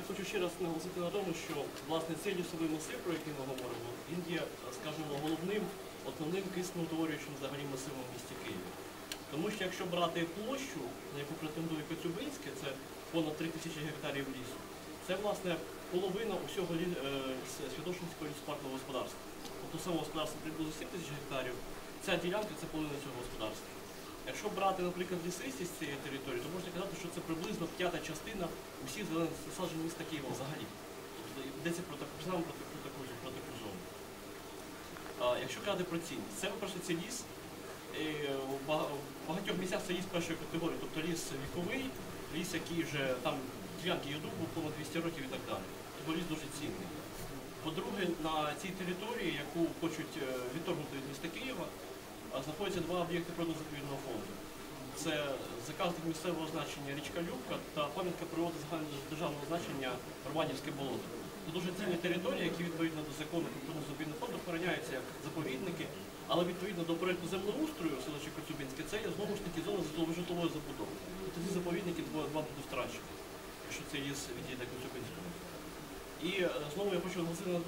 я хочу ще раз наголосити на тому, що власне цей лісовий масив, про який ми говоримо, він є, скажімо, головним, основним киснеутворюючим взагалі масивом в місті Києві. Тому що якщо брати площу, на яку претендує Коцюбинське, це понад 3 тисячі гектарів лісу, це власне половина усього лі- е, Святошинського лісопаркового господарства. Тобто само господарство приблизно 7 тисяч гектарів, ця ділянка це половина цього господарства. Якщо брати, наприклад, лісистість цієї території, то можна казати, що це приблизно п'ята частина усіх зелених насаджень міста Києва взагалі. Тобто йдеться про таку саме про таку, таку, про таку зону. А, якщо казати про цінність, це, по-перше, це ліс. В багатьох місцях це ліс першої категорії, тобто ліс віковий, ліс, який вже там ділянки є дубу понад 200 років і так далі. Тобто ліс дуже цінний. По-друге, на цій території, яку хочуть е, відторгнути від міста Києва, а, знаходяться два об'єкти природно-заповідного фонду. Це заказник місцевого значення річка Любка та пам'ятка природи загального державного значення Романівське болото. Це дуже цінні території, які відповідно до закону про природно-заповідний фонд охороняються як заповідники, але відповідно до проєкту землеустрою селища Коцюбинське, це є знову ж таки зона житлово- житлової забудови. Тобто ці заповідники два будуть втрачені, якщо цей ліс відійде Коцюбинському. І е, знову я хочу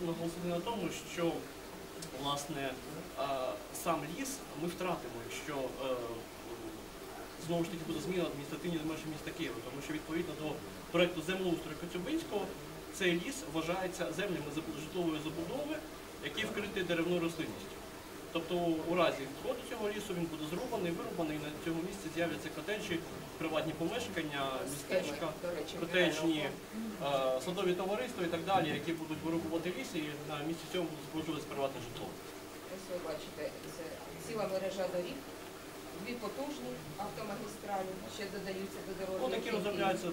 наголосити на тому, що власне е, сам ліс ми втратимо, якщо е, знову ж таки буде зміна адміністративні межі міста Києва, тому що відповідно до проєкту землеустрою Коцюбинського цей ліс вважається землями житлової забудови, які вкриті деревною рослинністю. Тобто у разі входу цього лісу він буде зрубаний, вирубаний, і на цьому місці з'являться котеджі, приватні помешкання, містечка, котеджні, е, садові товариства і так далі, які будуть вирубувати ліс і на місці цьому будуть споруджуватися приватне житло. Ось ви бачите, це ціла мережа доріг, дві потужні автомагістралі, ще додаються до Ну, дорожніх. такі розробляються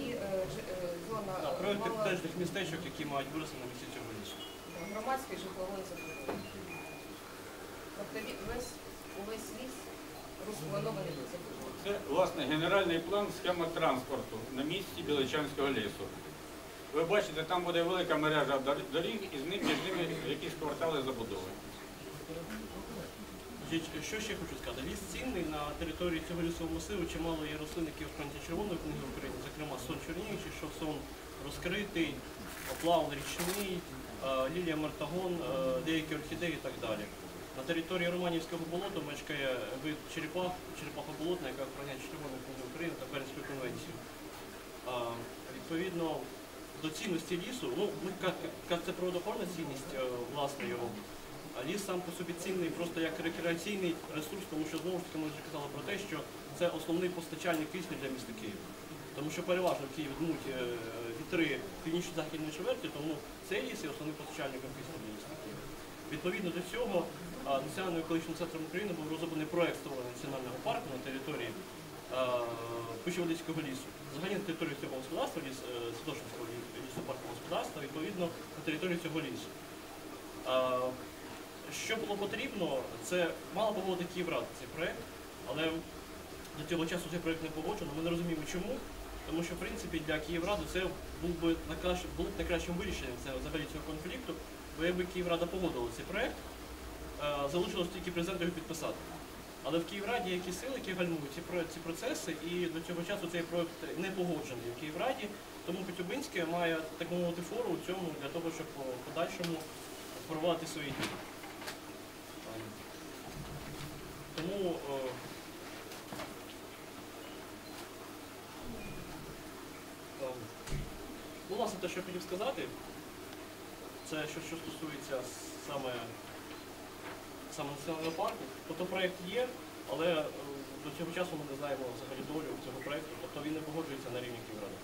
І е, ж- е, зона да, проекти мала- котеджних містечок, які мають вирости на місці цього лісу. громадської житлової забудови. Тобто ві- весь, увесь ліс розпланований до забудови. Це власне генеральний план схема транспорту на місці Біличанського лісу. Ви бачите, там буде велика мережа доріг і з ним між ними якісь квартали забудови. Що ще хочу сказати? Ліс цінний на території цього лісового масиву чимало є рослин, які охороняються Червоної книги України, зокрема сон чорніючий, шовсон розкритий, плавн річний, лілія мартагон, деякі орхідеї і так далі. На території Романівського болота мешкає вид черепах, черепаха болотна, яка охороняє Червону книгу України та Бернську конвенцію. А, Відповідно до цінності лісу, ну це природоохоронна цінність, е, власне його. А ліс сам по собі цінний просто як рекреаційний ресурс, тому що знову ж таки ми вже казали про те, що це основний постачальник кисню для міста Києва. Тому що переважно в Києві дмуть е, вітри північно-західної чверті, тому цей ліс є основним постачальником кисню для міста Києва. Відповідно до цього Національним екологічним центром України був розроблений проект створення національного парку на території Пищеводицького лісу. Взагалі на території цього господарства, ліс е, Святошинського лі- лісопаркового господарства, відповідно на території цього лісу. Що було потрібно, це мало було Київрад цей проект, але до цього часу цей проект не погоджено. Ми не розуміємо чому. Тому що в принципі для Київради це був би найкращим вирішенням взагалі цього конфлікту, бо якби Київрада погодила цей проект, е, залишилось тільки президенту його підписати. Але в Київраді є які сили, які гальмують ці, процеси, і до цього часу цей проект не погоджений в Київраді. Тому Коцюбинське має так мовити фору у цьому для того, щоб в подальшому впровадити свої дії. Тому е, е, ну, власне, те, що я хотів сказати, це що, що стосується саме, саме національного парку. Тобто проєкт є, але е, до цього часу ми не знаємо взагалі долю цього проєкту, тобто він не погоджується на рівні Київради.